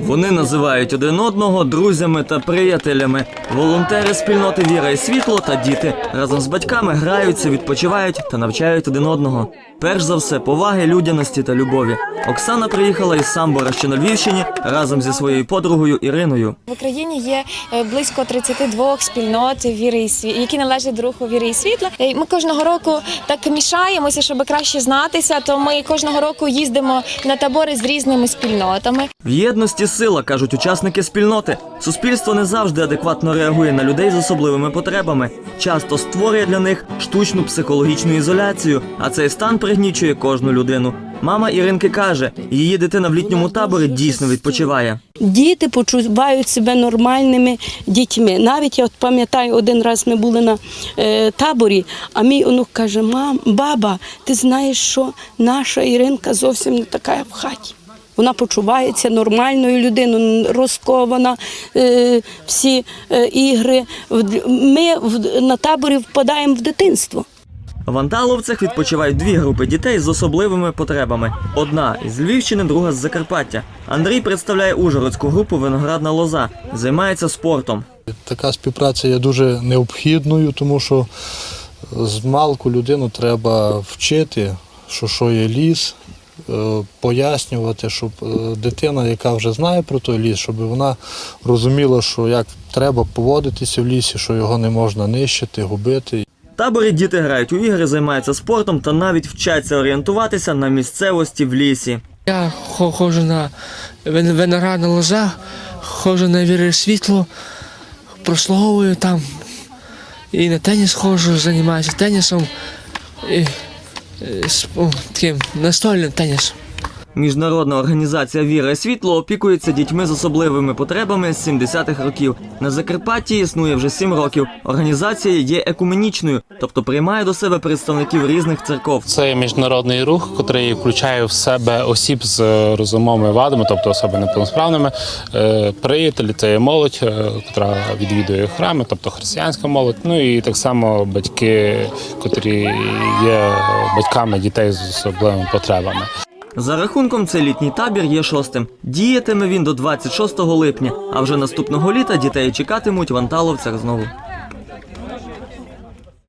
Вони називають один одного друзями та приятелями. Волонтери спільноти Віра і світло та діти разом з батьками граються, відпочивають та навчають один одного. Перш за все, поваги, людяності та любові. Оксана приїхала із Самбора, що на Львівщині, разом зі своєю подругою Іриною. В Україні є е, близько 32 спільнот віри і сві... які належать до руху віри і світла. Е, Ми кожного року так мішаємося, щоб краще знатися. То ми кожного року їздимо на табори з різними спільнотами. Єдності сила, кажуть учасники спільноти. Суспільство не завжди адекватно реагує на людей з особливими потребами. Часто створює для них штучну психологічну ізоляцію, а цей стан пригнічує кожну людину. Мама Іринки каже, її дитина в літньому таборі дійсно відпочиває. Діти почувають себе нормальними дітьми. Навіть я от пам'ятаю, один раз ми були на е, таборі, а мій онук каже: Мам, баба, ти знаєш, що наша Іринка зовсім не така в хаті. Вона почувається нормальною людиною, розкована, е, всі е, ігри. Ми в- на таборі впадаємо в дитинство. В Анталовцях відпочивають дві групи дітей з особливими потребами. Одна із Львівщини, друга з Закарпаття. Андрій представляє ужгородську групу Виноградна лоза, займається спортом. Така співпраця є дуже необхідною, тому що з малку людину треба вчити, що що є ліс, пояснювати, щоб е, дитина, яка вже знає про той ліс, щоб вона розуміла, що як треба поводитися в лісі, що його не можна нищити, губити. Таборі діти грають у ігри, займаються спортом та навіть вчаться орієнтуватися на місцевості в лісі. Я хо- ходжу на вин- виноградна лоза, ходжу на віри світло, прослуговую там. І на теніс ходжу, займаюся тенісом. І, з- о, таким настольним теніс. Міжнародна організація Віра і світло опікується дітьми з особливими потребами з 70-х років. На Закарпатті існує вже сім років. Організація є екуменічною, тобто приймає до себе представників різних церков. Це є міжнародний рух, який включає в себе осіб з е, розумовими вадами, тобто особи неповносправними. Е, Приятелі це є молодь, е, яка відвідує храми, тобто християнська молодь. Ну і так само батьки, котрі є батьками дітей з особливими потребами. За рахунком, цей літній табір є шостим. Діятиме він до 26 липня, а вже наступного літа дітей чекатимуть в Анталовцях знову.